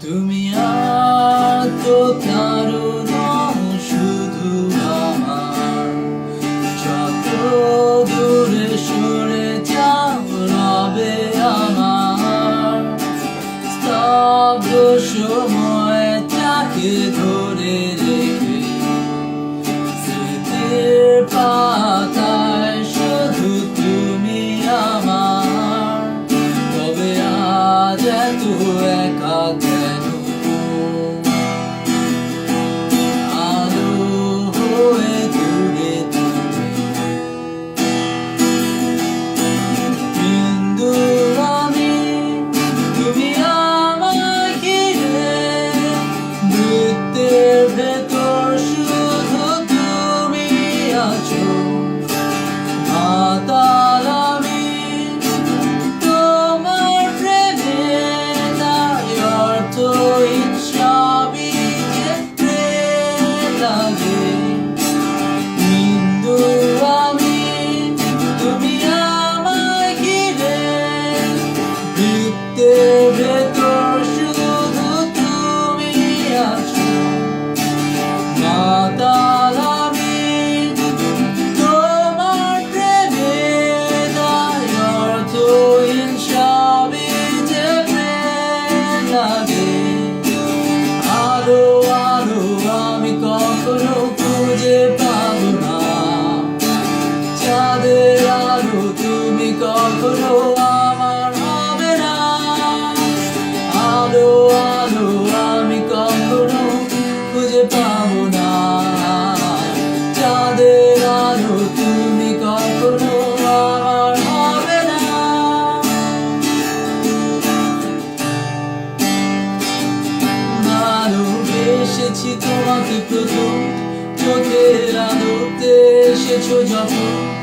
তুমি আর তো দারুণ শুধু আমার। যত দূরে সরে যাও, রবে আমার। স্তব্ধ সময়টাকে ধরে রেখে স্মৃতির পাতায় শুধু তুমি আমার। তবে আজ এত একা You. কখনো আমার হবে না। আলো আলো আমি কখনো খুঁজে পাবো না। চাঁদের আলো তুমি কখনো আমার হবে তোমাকে প্রথম। চোখের আলোতে এসেছ যখন।